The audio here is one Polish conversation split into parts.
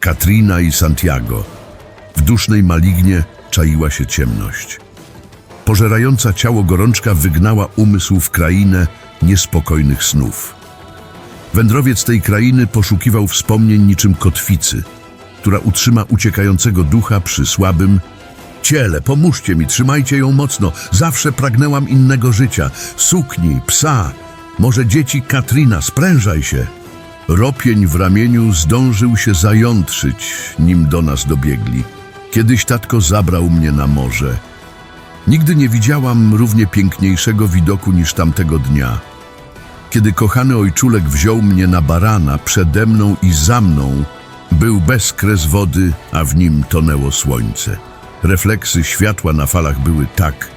Katrina i Santiago. W dusznej malignie czaiła się ciemność. Pożerająca ciało gorączka wygnała umysł w krainę niespokojnych snów. Wędrowiec tej krainy poszukiwał wspomnień niczym kotwicy, która utrzyma uciekającego ducha przy słabym ciele. Pomóżcie mi, trzymajcie ją mocno. Zawsze pragnęłam innego życia. Sukni, psa, może dzieci Katrina, sprężaj się. Ropień w ramieniu zdążył się zajątrzyć, nim do nas dobiegli. Kiedyś tatko zabrał mnie na morze. Nigdy nie widziałam równie piękniejszego widoku niż tamtego dnia. Kiedy kochany ojczulek wziął mnie na barana, przede mną i za mną był bezkres wody, a w nim tonęło słońce. Refleksy światła na falach były tak,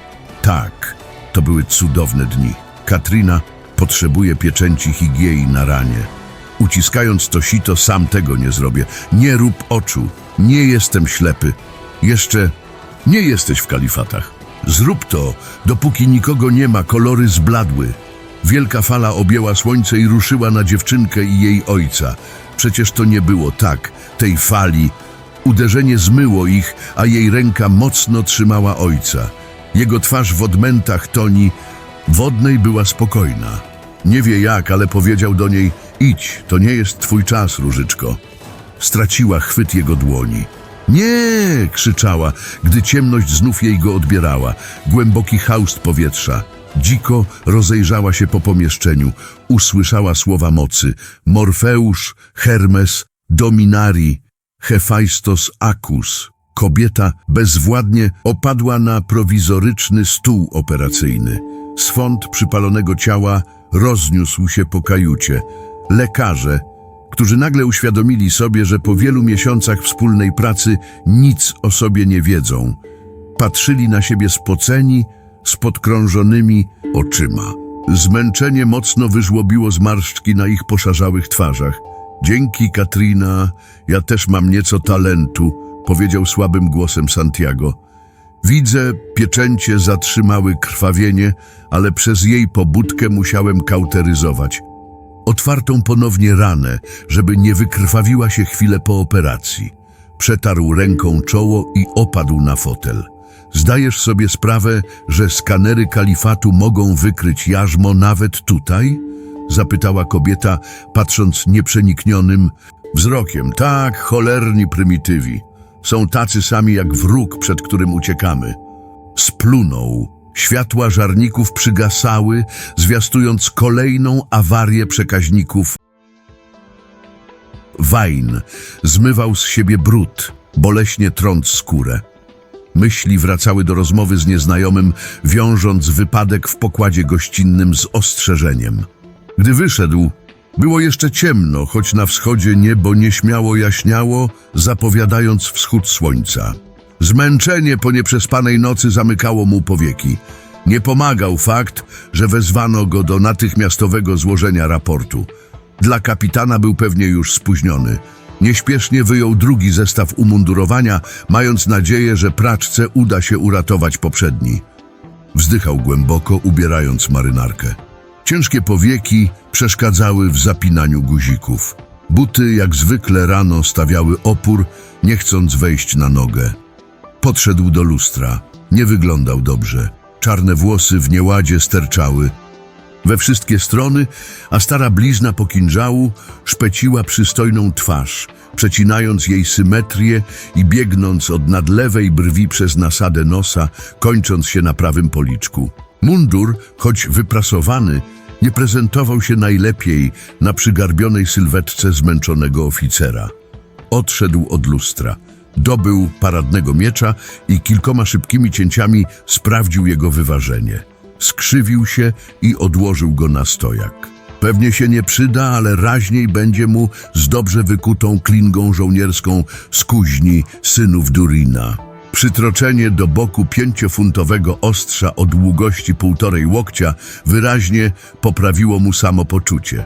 tak. To były cudowne dni. Katrina potrzebuje pieczęci higiei na ranie. Uciskając to sito, sam tego nie zrobię. Nie rób oczu. Nie jestem ślepy. Jeszcze nie jesteś w kalifatach. Zrób to, dopóki nikogo nie ma, kolory zbladły. Wielka fala objęła słońce i ruszyła na dziewczynkę i jej ojca. Przecież to nie było tak, tej fali. Uderzenie zmyło ich, a jej ręka mocno trzymała ojca. Jego twarz w odmętach toni wodnej była spokojna. Nie wie jak, ale powiedział do niej: Idź, to nie jest twój czas, różyczko. Straciła chwyt jego dłoni. Nie! krzyczała, gdy ciemność znów jej go odbierała. Głęboki haust powietrza. Dziko rozejrzała się po pomieszczeniu. Usłyszała słowa mocy. Morfeusz, Hermes, Dominari, Hefajstos Acus. Kobieta bezwładnie opadła na prowizoryczny stół operacyjny. Swąd przypalonego ciała rozniósł się po kajucie. Lekarze, którzy nagle uświadomili sobie, że po wielu miesiącach wspólnej pracy nic o sobie nie wiedzą, patrzyli na siebie spoceni, z podkrążonymi oczyma. Zmęczenie mocno wyżłobiło zmarszczki na ich poszarzałych twarzach. Dzięki, Katrina, ja też mam nieco talentu, powiedział słabym głosem Santiago. Widzę, pieczęcie zatrzymały krwawienie, ale przez jej pobudkę musiałem kauteryzować. Otwartą ponownie ranę, żeby nie wykrwawiła się chwilę po operacji. Przetarł ręką czoło i opadł na fotel. Zdajesz sobie sprawę, że skanery kalifatu mogą wykryć jarzmo nawet tutaj? Zapytała kobieta, patrząc nieprzeniknionym wzrokiem. Tak, cholerni prymitywi. Są tacy sami jak wróg, przed którym uciekamy. Splunął. Światła żarników przygasały, zwiastując kolejną awarię przekaźników. Wajn zmywał z siebie brud, boleśnie trąc skórę. Myśli wracały do rozmowy z nieznajomym, wiążąc wypadek w pokładzie gościnnym z ostrzeżeniem. Gdy wyszedł, było jeszcze ciemno, choć na wschodzie niebo nieśmiało jaśniało, zapowiadając wschód słońca. Zmęczenie po nieprzespanej nocy zamykało mu powieki. Nie pomagał fakt, że wezwano go do natychmiastowego złożenia raportu. Dla kapitana był pewnie już spóźniony. Nieśpiesznie wyjął drugi zestaw umundurowania, mając nadzieję, że praczce uda się uratować poprzedni. Wzdychał głęboko, ubierając marynarkę. Ciężkie powieki przeszkadzały w zapinaniu guzików. Buty jak zwykle rano stawiały opór, nie chcąc wejść na nogę. Podszedł do lustra. Nie wyglądał dobrze. Czarne włosy w nieładzie sterczały we wszystkie strony, a stara blizna po kinżału szpeciła przystojną twarz, przecinając jej symetrię i biegnąc od nadlewej brwi przez nasadę nosa, kończąc się na prawym policzku. Mundur, choć wyprasowany, nie prezentował się najlepiej na przygarbionej sylwetce zmęczonego oficera. Odszedł od lustra. Dobył paradnego miecza i kilkoma szybkimi cięciami sprawdził jego wyważenie. Skrzywił się i odłożył go na stojak. Pewnie się nie przyda, ale raźniej będzie mu z dobrze wykutą klingą żołnierską z kuźni synów Durina. Przytroczenie do boku pięciofuntowego ostrza o długości półtorej łokcia wyraźnie poprawiło mu samopoczucie.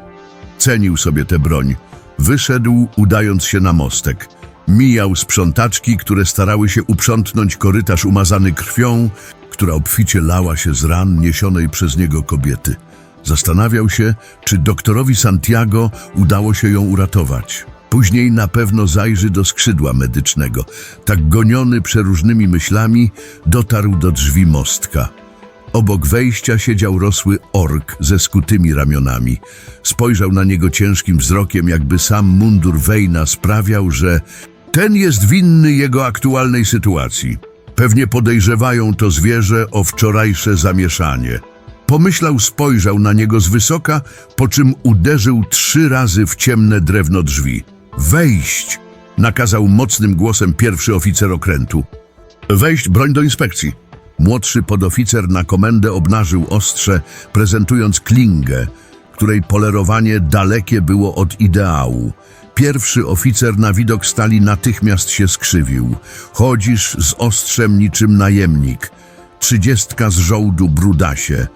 Cenił sobie tę broń. Wyszedł, udając się na mostek. Mijał sprzątaczki, które starały się uprzątnąć korytarz umazany krwią, która obficie lała się z ran niesionej przez niego kobiety. Zastanawiał się, czy doktorowi Santiago udało się ją uratować. Później na pewno zajrzy do skrzydła medycznego. Tak goniony przeróżnymi myślami, dotarł do drzwi mostka. Obok wejścia siedział rosły ork ze skutymi ramionami. Spojrzał na niego ciężkim wzrokiem, jakby sam mundur Wejna sprawiał, że ten jest winny jego aktualnej sytuacji. Pewnie podejrzewają to zwierzę o wczorajsze zamieszanie. Pomyślał, spojrzał na niego z wysoka, po czym uderzył trzy razy w ciemne drewno drzwi. Wejść! nakazał mocnym głosem pierwszy oficer okrętu. Wejść, broń do inspekcji. Młodszy podoficer na komendę obnażył ostrze, prezentując klingę, której polerowanie dalekie było od ideału. Pierwszy oficer na widok stali natychmiast się skrzywił. Chodzisz z ostrzem niczym najemnik. Trzydziestka z żołdu brudasie.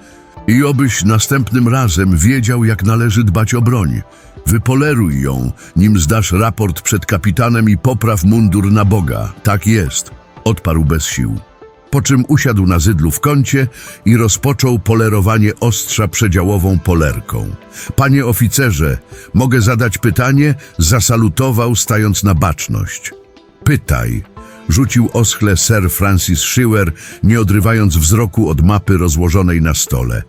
I obyś następnym razem wiedział, jak należy dbać o broń. Wypoleruj ją, nim zdasz raport przed kapitanem i popraw mundur na Boga. Tak jest, odparł bez sił. Po czym usiadł na zydlu w kącie i rozpoczął polerowanie ostrza przedziałową polerką. Panie oficerze, mogę zadać pytanie? Zasalutował, stając na baczność. Pytaj, rzucił oschle Sir Francis Schiwer, nie odrywając wzroku od mapy rozłożonej na stole.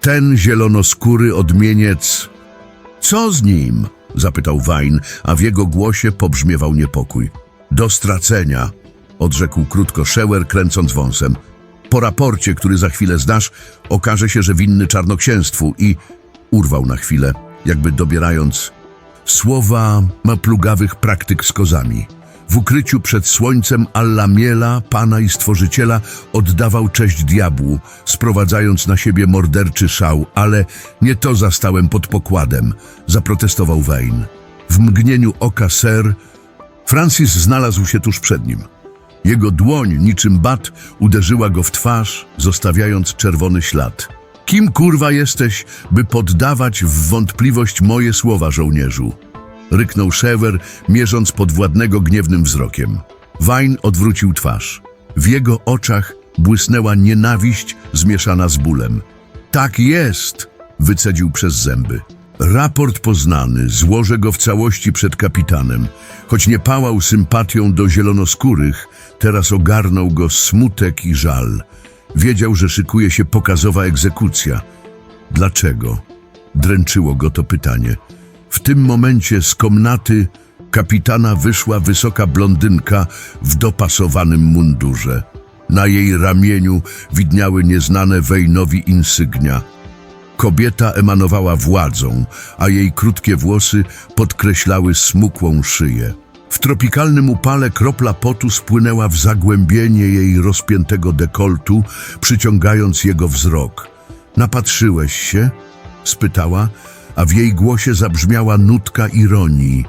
Ten zielonoskóry odmieniec... Co z nim? zapytał Wajn, a w jego głosie pobrzmiewał niepokój. Do stracenia, odrzekł krótko Szewer, kręcąc wąsem. Po raporcie, który za chwilę zdasz, okaże się, że winny czarnoksięstwu i... Urwał na chwilę, jakby dobierając słowa ma plugawych praktyk z kozami. W ukryciu przed słońcem Allamiela, Pana i Stworzyciela, oddawał cześć diabłu, sprowadzając na siebie morderczy szał, ale nie to zastałem pod pokładem, zaprotestował Wayne. W mgnieniu oka ser, Francis znalazł się tuż przed nim. Jego dłoń, niczym bat, uderzyła go w twarz, zostawiając czerwony ślad. Kim kurwa jesteś, by poddawać w wątpliwość moje słowa, żołnierzu? Ryknął Szewer, mierząc podwładnego gniewnym wzrokiem. Wajn odwrócił twarz. W jego oczach błysnęła nienawiść zmieszana z bólem. Tak jest, wycedził przez zęby. Raport poznany, złożę go w całości przed kapitanem. Choć nie pałał sympatią do zielonoskórych, teraz ogarnął go smutek i żal. Wiedział, że szykuje się pokazowa egzekucja. Dlaczego? Dręczyło go to pytanie. W tym momencie z komnaty kapitana wyszła wysoka blondynka w dopasowanym mundurze. Na jej ramieniu widniały nieznane Wejnowi insygnia. Kobieta emanowała władzą, a jej krótkie włosy podkreślały smukłą szyję. W tropikalnym upale kropla potu spłynęła w zagłębienie jej rozpiętego dekoltu, przyciągając jego wzrok. Napatrzyłeś się? spytała, a w jej głosie zabrzmiała nutka ironii.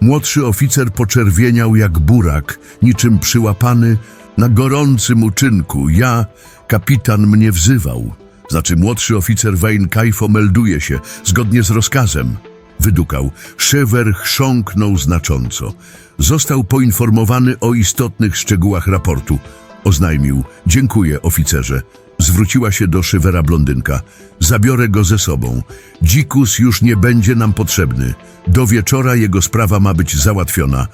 Młodszy oficer poczerwieniał jak burak, niczym przyłapany na gorącym uczynku. Ja, kapitan, mnie wzywał. Znaczy młodszy oficer Wayne Kaifo melduje się, zgodnie z rozkazem. Wydukał. Szywer chrząknął znacząco. Został poinformowany o istotnych szczegółach raportu. Oznajmił. Dziękuję, oficerze. Zwróciła się do Szywera blondynka. Zabiorę go ze sobą. Dzikus już nie będzie nam potrzebny. Do wieczora jego sprawa ma być załatwiona.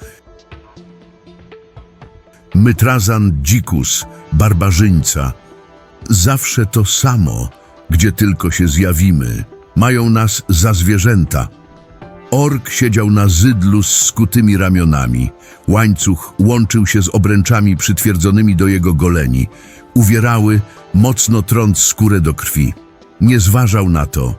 Mytrazan Dzikus, barbarzyńca. Zawsze to samo, gdzie tylko się zjawimy. Mają nas za zwierzęta. Ork siedział na zydlu z skutymi ramionami. Łańcuch łączył się z obręczami przytwierdzonymi do jego goleni. Uwierały, mocno trąc skórę do krwi. Nie zważał na to.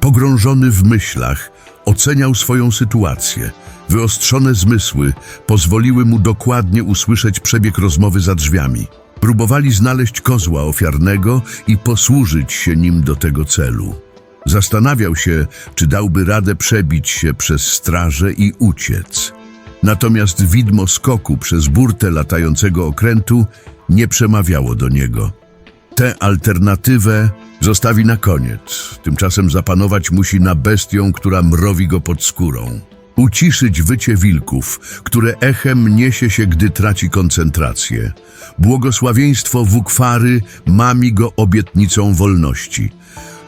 Pogrążony w myślach, oceniał swoją sytuację. Wyostrzone zmysły pozwoliły mu dokładnie usłyszeć przebieg rozmowy za drzwiami. Próbowali znaleźć kozła ofiarnego i posłużyć się nim do tego celu. Zastanawiał się, czy dałby radę przebić się przez straże i uciec. Natomiast widmo skoku przez burtę latającego okrętu nie przemawiało do niego. Tę alternatywę zostawi na koniec. Tymczasem zapanować musi na bestią, która mrowi go pod skórą. Uciszyć wycie wilków, które echem niesie się, gdy traci koncentrację. Błogosławieństwo Wukwary mami go obietnicą wolności.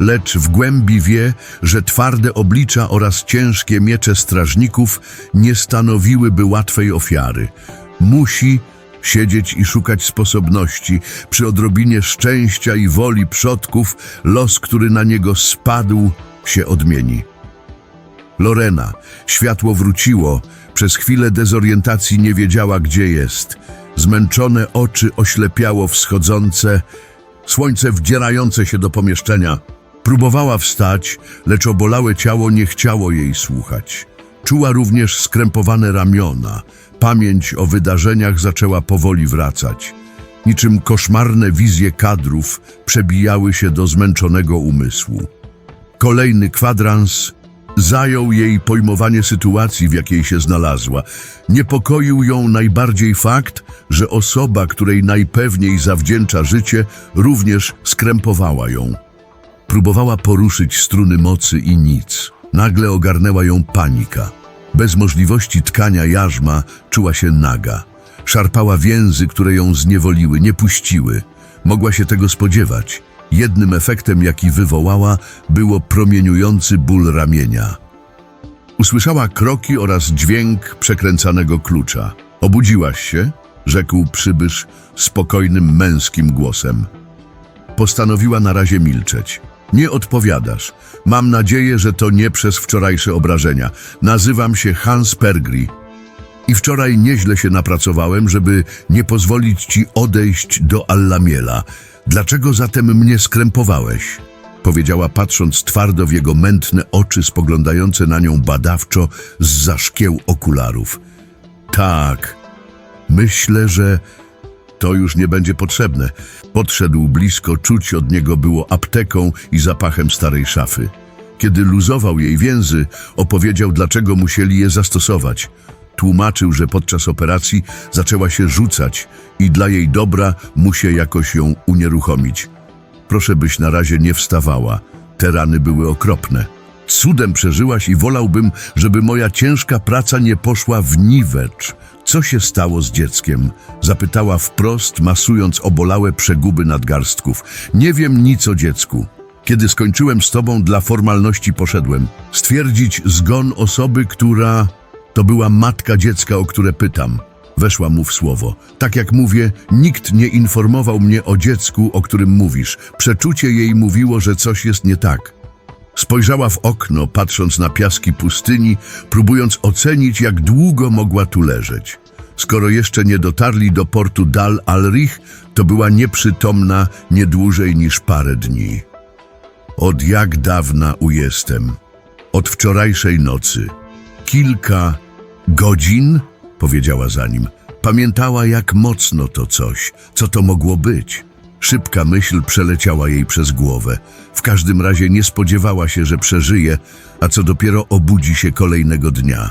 Lecz w głębi wie, że twarde oblicza oraz ciężkie miecze strażników nie stanowiłyby łatwej ofiary. Musi siedzieć i szukać sposobności. Przy odrobinie szczęścia i woli przodków los, który na niego spadł, się odmieni. Lorena, światło wróciło, przez chwilę dezorientacji nie wiedziała, gdzie jest. Zmęczone oczy oślepiało wschodzące, słońce wdzierające się do pomieszczenia. Próbowała wstać, lecz obolałe ciało nie chciało jej słuchać. Czuła również skrępowane ramiona. Pamięć o wydarzeniach zaczęła powoli wracać. Niczym koszmarne wizje kadrów przebijały się do zmęczonego umysłu. Kolejny kwadrans zajął jej pojmowanie sytuacji, w jakiej się znalazła. Niepokoił ją najbardziej fakt, że osoba, której najpewniej zawdzięcza życie, również skrępowała ją. Próbowała poruszyć struny mocy i nic. Nagle ogarnęła ją panika. Bez możliwości tkania jarzma czuła się naga. Szarpała więzy, które ją zniewoliły, nie puściły. Mogła się tego spodziewać. Jednym efektem, jaki wywołała, było promieniujący ból ramienia. Usłyszała kroki oraz dźwięk przekręcanego klucza. Obudziłaś się? rzekł przybysz spokojnym męskim głosem. Postanowiła na razie milczeć. Nie odpowiadasz. Mam nadzieję, że to nie przez wczorajsze obrażenia. Nazywam się Hans Pergri. I wczoraj nieźle się napracowałem, żeby nie pozwolić ci odejść do Allamiela. Dlaczego zatem mnie skrępowałeś? Powiedziała patrząc twardo w jego mętne oczy spoglądające na nią badawczo z szkieł okularów. Tak, myślę, że to już nie będzie potrzebne. Podszedł blisko, czuć od niego było apteką i zapachem starej szafy. Kiedy luzował jej więzy, opowiedział, dlaczego musieli je zastosować. Tłumaczył, że podczas operacji zaczęła się rzucać i dla jej dobra musi jakoś ją unieruchomić. Proszę, byś na razie nie wstawała. Te rany były okropne. Cudem przeżyłaś i wolałbym, żeby moja ciężka praca nie poszła w niwecz. Co się stało z dzieckiem? Zapytała wprost, masując obolałe przeguby nadgarstków. Nie wiem nic o dziecku. Kiedy skończyłem z tobą, dla formalności poszedłem. Stwierdzić zgon osoby, która... To była matka dziecka, o które pytam. Weszła mu w słowo. Tak jak mówię, nikt nie informował mnie o dziecku, o którym mówisz. Przeczucie jej mówiło, że coś jest nie tak. Spojrzała w okno, patrząc na piaski pustyni, próbując ocenić, jak długo mogła tu leżeć. Skoro jeszcze nie dotarli do portu Dal al-Rich, to była nieprzytomna nie dłużej niż parę dni. Od jak dawna u jestem? Od wczorajszej nocy. Kilka godzin? Powiedziała za nim. Pamiętała, jak mocno to coś, co to mogło być. Szybka myśl przeleciała jej przez głowę. W każdym razie nie spodziewała się, że przeżyje, a co dopiero obudzi się kolejnego dnia.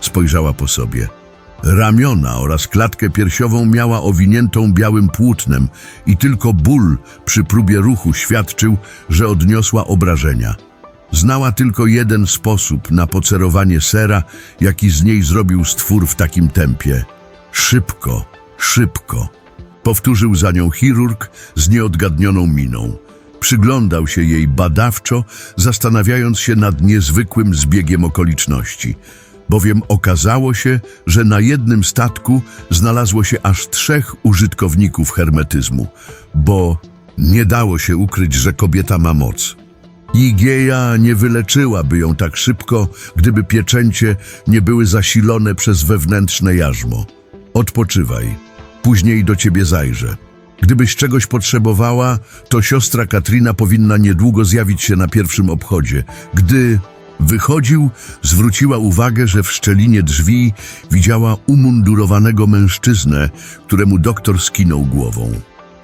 Spojrzała po sobie. Ramiona oraz klatkę piersiową miała owiniętą białym płótnem i tylko ból przy próbie ruchu świadczył, że odniosła obrażenia. Znała tylko jeden sposób na pocerowanie sera, jaki z niej zrobił stwór w takim tempie. Szybko, szybko. Powtórzył za nią chirurg z nieodgadnioną miną. Przyglądał się jej badawczo, zastanawiając się nad niezwykłym zbiegiem okoliczności, bowiem okazało się, że na jednym statku znalazło się aż trzech użytkowników hermetyzmu, bo nie dało się ukryć, że kobieta ma moc. Igieja nie wyleczyłaby ją tak szybko, gdyby pieczęcie nie były zasilone przez wewnętrzne jarzmo. Odpoczywaj, później do ciebie zajrzę. Gdybyś czegoś potrzebowała, to siostra Katrina powinna niedługo zjawić się na pierwszym obchodzie. Gdy wychodził, zwróciła uwagę, że w szczelinie drzwi widziała umundurowanego mężczyznę, któremu doktor skinął głową.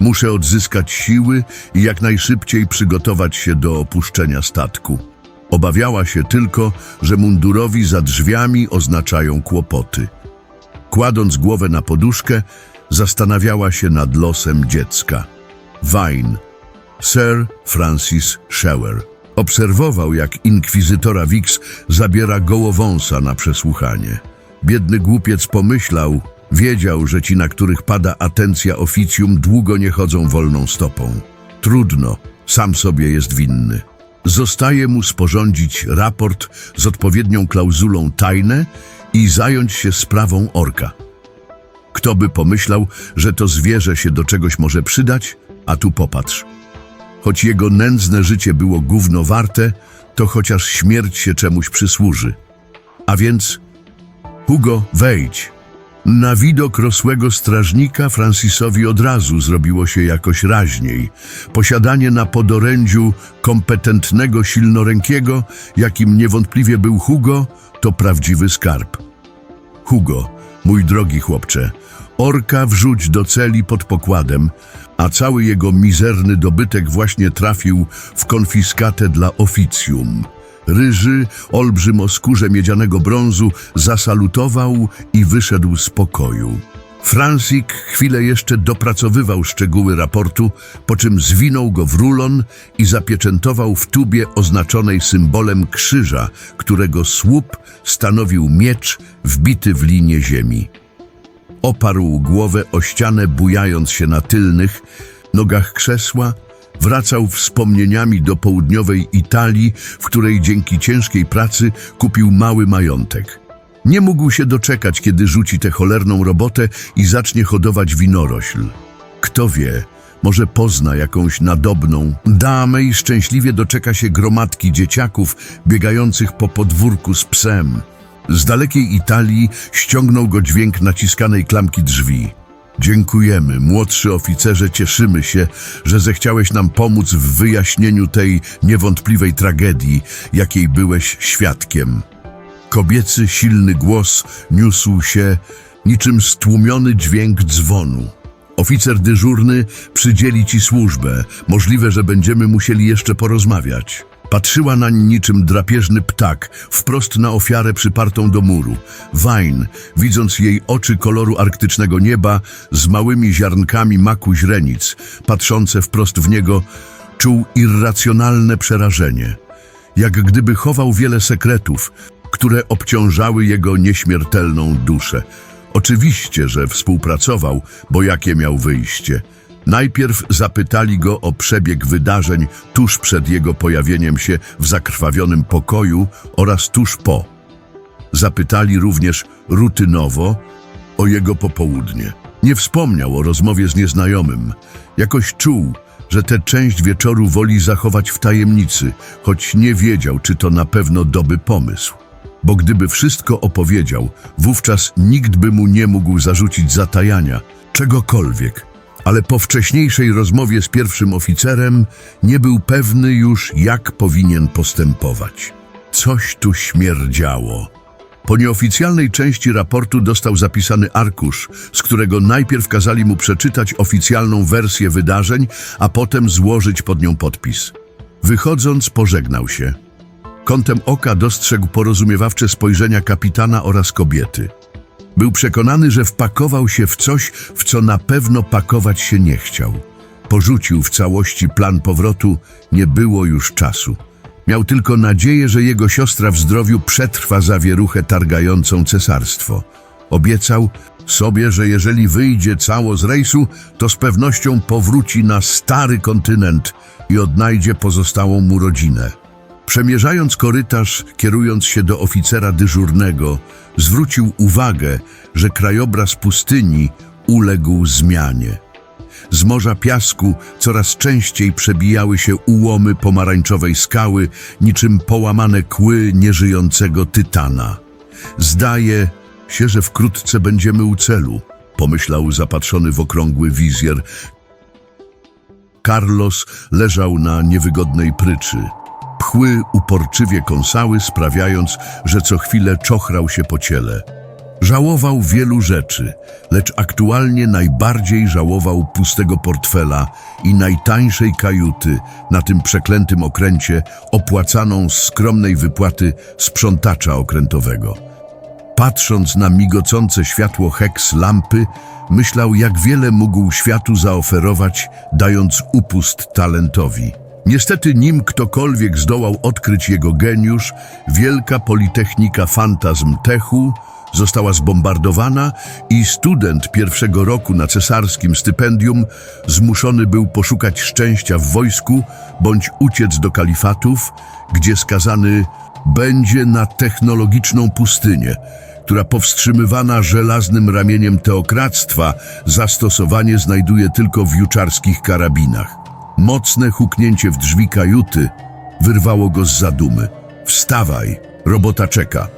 Muszę odzyskać siły i jak najszybciej przygotować się do opuszczenia statku. Obawiała się tylko, że mundurowi za drzwiami oznaczają kłopoty. Kładąc głowę na poduszkę, zastanawiała się nad losem dziecka. Vine, Sir Francis Shower, obserwował, jak inkwizytora Wix zabiera gołowąsa na przesłuchanie. Biedny głupiec pomyślał, wiedział, że ci, na których pada atencja oficjum, długo nie chodzą wolną stopą. Trudno, Sam sobie jest winny. Zostaje mu sporządzić raport z odpowiednią klauzulą tajne i zająć się sprawą orka. Kto by pomyślał, że to zwierzę się do czegoś może przydać, a tu popatrz. Choć jego nędzne życie było gówno warte, to chociaż śmierć się czemuś przysłuży. A więc, Hugo, wejdź. Na widok rosłego strażnika Francisowi od razu zrobiło się jakoś raźniej. Posiadanie na podorędziu kompetentnego, silnorękiego, jakim niewątpliwie był Hugo, to prawdziwy skarb. Hugo, mój drogi chłopcze, orka wrzuć do celi pod pokładem, a cały jego mizerny dobytek właśnie trafił w konfiskatę dla oficjum. Ryży, olbrzym o skórze miedzianego brązu, zasalutował i wyszedł z pokoju. Fransik chwilę jeszcze dopracowywał szczegóły raportu, po czym zwinął go w rulon i zapieczętował w tubie oznaczonej symbolem krzyża, którego słup stanowił miecz wbity w linię ziemi. Oparł głowę o ścianę, bujając się na tylnych nogach krzesła, wracał wspomnieniami do południowej Italii, w której dzięki ciężkiej pracy kupił mały majątek. Nie mógł się doczekać, kiedy rzuci tę cholerną robotę i zacznie hodować winorośl. Kto wie, może pozna jakąś nadobną damę i szczęśliwie doczeka się gromadki dzieciaków biegających po podwórku z psem. Z dalekiej Italii ściągnął go dźwięk naciskanej klamki drzwi. Dziękujemy, młodszy oficerze, cieszymy się, że zechciałeś nam pomóc w wyjaśnieniu tej niewątpliwej tragedii, jakiej byłeś świadkiem. Kobiecy, silny głos niósł się niczym stłumiony dźwięk dzwonu. Oficer dyżurny przydzieli ci służbę. Możliwe, że będziemy musieli jeszcze porozmawiać. Patrzyła nań niczym drapieżny ptak, wprost na ofiarę przypartą do muru. Wajn, widząc jej oczy koloru arktycznego nieba z małymi ziarnkami maku źrenic, patrzące wprost w niego, czuł irracjonalne przerażenie. Jak gdyby chował wiele sekretów, które obciążały jego nieśmiertelną duszę. Oczywiście, że współpracował, bo jakie miał wyjście. Najpierw zapytali go o przebieg wydarzeń tuż przed jego pojawieniem się w zakrwawionym pokoju oraz tuż po. Zapytali również rutynowo o jego popołudnie. Nie wspomniał o rozmowie z nieznajomym. Jakoś czuł, że tę część wieczoru woli zachować w tajemnicy, choć nie wiedział, czy to na pewno doby pomysł. Bo gdyby wszystko opowiedział, wówczas nikt by mu nie mógł zarzucić zatajania, czegokolwiek. Ale po wcześniejszej rozmowie z pierwszym oficerem nie był pewny już, jak powinien postępować. Coś tu śmierdziało. Po nieoficjalnej części raportu dostał zapisany arkusz, z którego najpierw kazali mu przeczytać oficjalną wersję wydarzeń, a potem złożyć pod nią podpis. Wychodząc, pożegnał się. Kątem oka dostrzegł porozumiewawcze spojrzenia kapitana oraz kobiety. Był przekonany, że wpakował się w coś, w co na pewno pakować się nie chciał. Porzucił w całości plan powrotu, nie było już czasu. Miał tylko nadzieję, że jego siostra w zdrowiu przetrwa zawieruchę targającą cesarstwo. Obiecał sobie, że jeżeli wyjdzie cało z rejsu, to z pewnością powróci na stary kontynent i odnajdzie pozostałą mu rodzinę. Przemierzając korytarz, kierując się do oficera dyżurnego, zwrócił uwagę, że krajobraz pustyni uległ zmianie. Z morza piasku coraz częściej przebijały się ułomy pomarańczowej skały, niczym połamane kły nieżyjącego tytana. Zdaje się, że wkrótce będziemy u celu, pomyślał zapatrzony w okrągły wizjer. Carlos leżał na niewygodnej pryczy. Pchły uporczywie kąsały, sprawiając, że co chwilę czochrał się po ciele. Żałował wielu rzeczy, lecz aktualnie najbardziej żałował pustego portfela i najtańszej kajuty na tym przeklętym okręcie, opłacaną z skromnej wypłaty sprzątacza okrętowego. Patrząc na migocące światło heks lampy, myślał, jak wiele mógł światu zaoferować, dając upust talentowi. Niestety, nim ktokolwiek zdołał odkryć jego geniusz, wielka politechnika fantazm Techu została zbombardowana i student pierwszego roku na cesarskim stypendium zmuszony był poszukać szczęścia w wojsku bądź uciec do kalifatów, gdzie skazany będzie na technologiczną pustynię, która powstrzymywana żelaznym ramieniem teokractwa zastosowanie znajduje tylko w juczarskich karabinach. Mocne huknięcie w drzwi kajuty wyrwało go z zadumy. Wstawaj, robota czeka.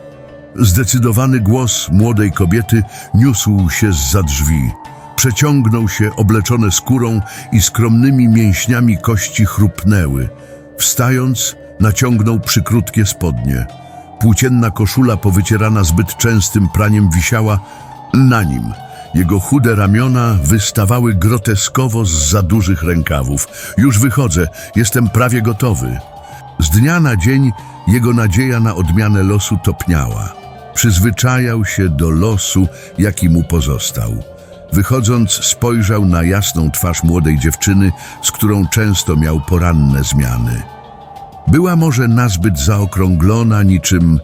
Zdecydowany głos młodej kobiety niósł się z drzwi. Przeciągnął się obleczone skórą i skromnymi mięśniami kości chrupnęły. Wstając, naciągnął przykrótkie spodnie. Płócienna koszula powycierana zbyt częstym praniem wisiała na nim. Jego chude ramiona wystawały groteskowo z za dużych rękawów. Już wychodzę, jestem prawie gotowy. Z dnia na dzień jego nadzieja na odmianę losu topniała. Przyzwyczajał się do losu, jaki mu pozostał. Wychodząc, spojrzał na jasną twarz młodej dziewczyny, z którą często miał poranne zmiany. Była może nazbyt zaokrąglona, niczym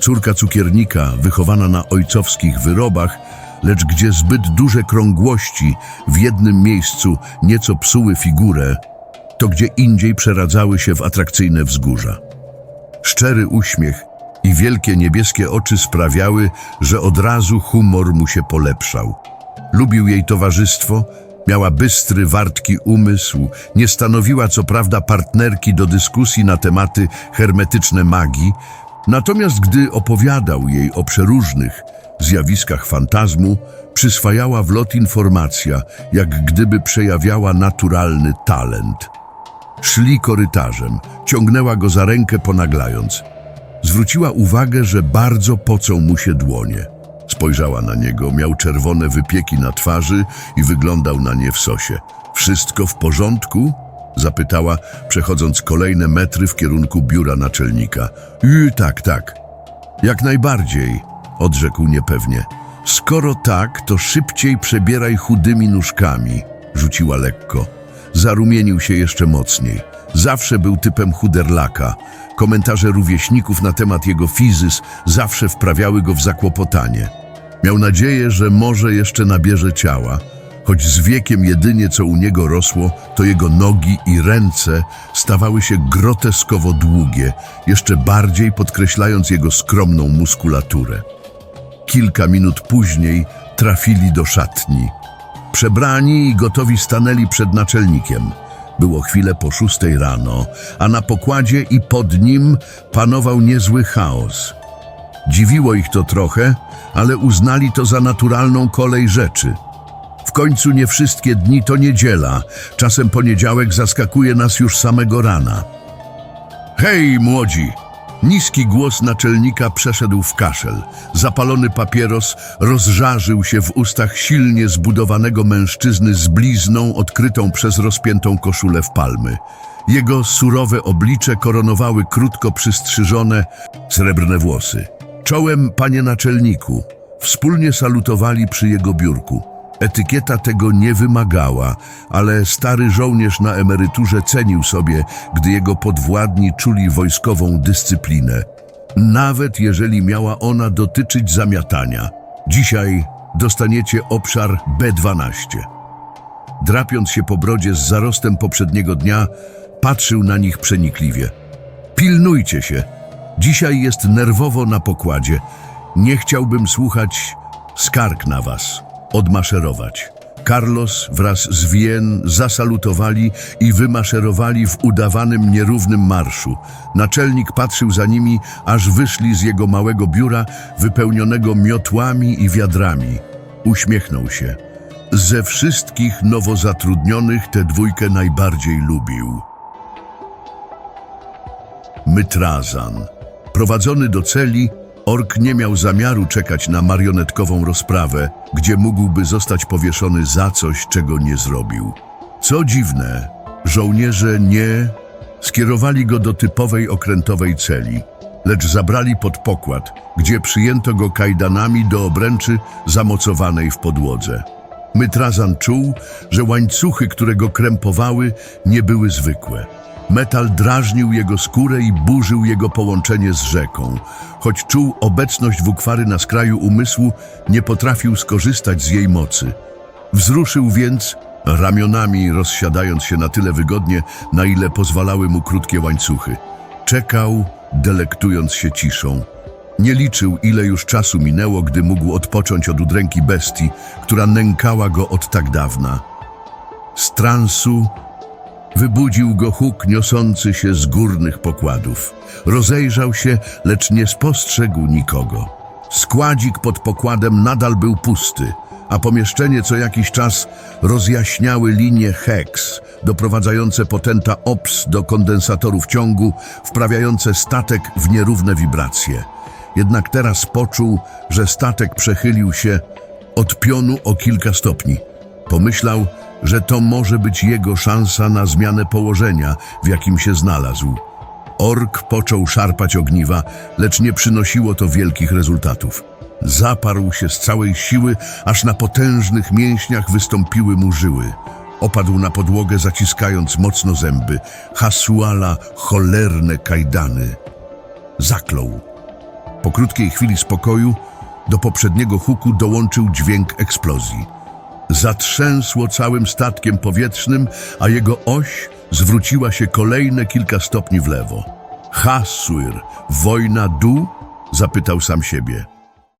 córka cukiernika, wychowana na ojcowskich wyrobach, lecz gdzie zbyt duże krągłości w jednym miejscu nieco psuły figurę, to gdzie indziej przeradzały się w atrakcyjne wzgórza. Szczery uśmiech i wielkie niebieskie oczy sprawiały, że od razu humor mu się polepszał. Lubił jej towarzystwo, miała bystry, wartki umysł, nie stanowiła co prawda partnerki do dyskusji na tematy hermetyczne magii, natomiast gdy opowiadał jej o przeróżnych zjawiskach fantazmu, przyswajała w lot informacja, jak gdyby przejawiała naturalny talent. Szli korytarzem, ciągnęła go za rękę ponaglając. Zwróciła uwagę, że bardzo pocą mu się dłonie. Spojrzała na niego, miał czerwone wypieki na twarzy i wyglądał na nie w sosie. Wszystko w porządku? Zapytała, przechodząc kolejne metry w kierunku biura naczelnika. I tak, tak. Jak najbardziej, odrzekł niepewnie. Skoro tak, to szybciej przebieraj chudymi nóżkami, rzuciła lekko. Zarumienił się jeszcze mocniej. Zawsze był typem chuderlaka. Komentarze rówieśników na temat jego fizys zawsze wprawiały go w zakłopotanie. Miał nadzieję, że może jeszcze nabierze ciała, choć z wiekiem jedynie co u niego rosło, to jego nogi i ręce stawały się groteskowo długie, jeszcze bardziej podkreślając jego skromną muskulaturę. Kilka minut później trafili do szatni. Przebrani i gotowi stanęli przed naczelnikiem. Było chwilę po szóstej rano, a na pokładzie i pod nim panował niezły chaos. Dziwiło ich to trochę, ale uznali to za naturalną kolej rzeczy. W końcu nie wszystkie dni to niedziela, czasem poniedziałek zaskakuje nas już samego rana. Hej, młodzi! Niski głos naczelnika przeszedł w kaszel. Zapalony papieros rozżarzył się w ustach silnie zbudowanego mężczyzny z blizną odkrytą przez rozpiętą koszulę w palmy. Jego surowe oblicze koronowały krótko przystrzyżone, srebrne włosy. Czołem, panie naczelniku, wspólnie salutowali przy jego biurku. Etykieta tego nie wymagała, ale stary żołnierz na emeryturze cenił sobie, gdy jego podwładni czuli wojskową dyscyplinę. Nawet jeżeli miała ona dotyczyć zamiatania. Dzisiaj dostaniecie obszar B12. Drapiąc się po brodzie z zarostem poprzedniego dnia, patrzył na nich przenikliwie. Pilnujcie się. Dzisiaj jest nerwowo na pokładzie. Nie chciałbym słuchać skarg na was. Odmaszerować. Carlos wraz z Wien zasalutowali i wymaszerowali w udawanym nierównym marszu. Naczelnik patrzył za nimi, aż wyszli z jego małego biura wypełnionego miotłami i wiadrami. Uśmiechnął się. Ze wszystkich nowo zatrudnionych tę dwójkę najbardziej lubił. Mytrazan. Prowadzony do celi, ork nie miał zamiaru czekać na marionetkową rozprawę, gdzie mógłby zostać powieszony za coś, czego nie zrobił. Co dziwne, żołnierze nie skierowali go do typowej okrętowej celi, lecz zabrali pod pokład, gdzie przyjęto go kajdanami do obręczy zamocowanej w podłodze. Mytrazan czuł, że łańcuchy, które go krępowały, nie były zwykłe. Metal drażnił jego skórę i burzył jego połączenie z rzeką. Choć czuł obecność włókwary na skraju umysłu, nie potrafił skorzystać z jej mocy. Wzruszył więc ramionami, rozsiadając się na tyle wygodnie, na ile pozwalały mu krótkie łańcuchy. Czekał, delektując się ciszą. Nie liczył, ile już czasu minęło, gdy mógł odpocząć od udręki bestii, która nękała go od tak dawna. Z transu wybudził go huk niosący się z górnych pokładów. Rozejrzał się, lecz nie spostrzegł nikogo. Składzik pod pokładem nadal był pusty, a pomieszczenie co jakiś czas rozjaśniały linie HEX, doprowadzające potenta OPS do kondensatorów ciągu, wprawiające statek w nierówne wibracje. Jednak teraz poczuł, że statek przechylił się od pionu o kilka stopni. Pomyślał, że to może być jego szansa na zmianę położenia, w jakim się znalazł. Ork począł szarpać ogniwa, lecz nie przynosiło to wielkich rezultatów. Zaparł się z całej siły, aż na potężnych mięśniach wystąpiły mu żyły. Opadł na podłogę, zaciskając mocno zęby. Hasuala cholerne kajdany. Zaklął. Po krótkiej chwili spokoju do poprzedniego huku dołączył dźwięk eksplozji. Zatrzęsło całym statkiem powietrznym, a jego oś zwróciła się kolejne kilka stopni w lewo. Hassuir, wojna du? Zapytał sam siebie.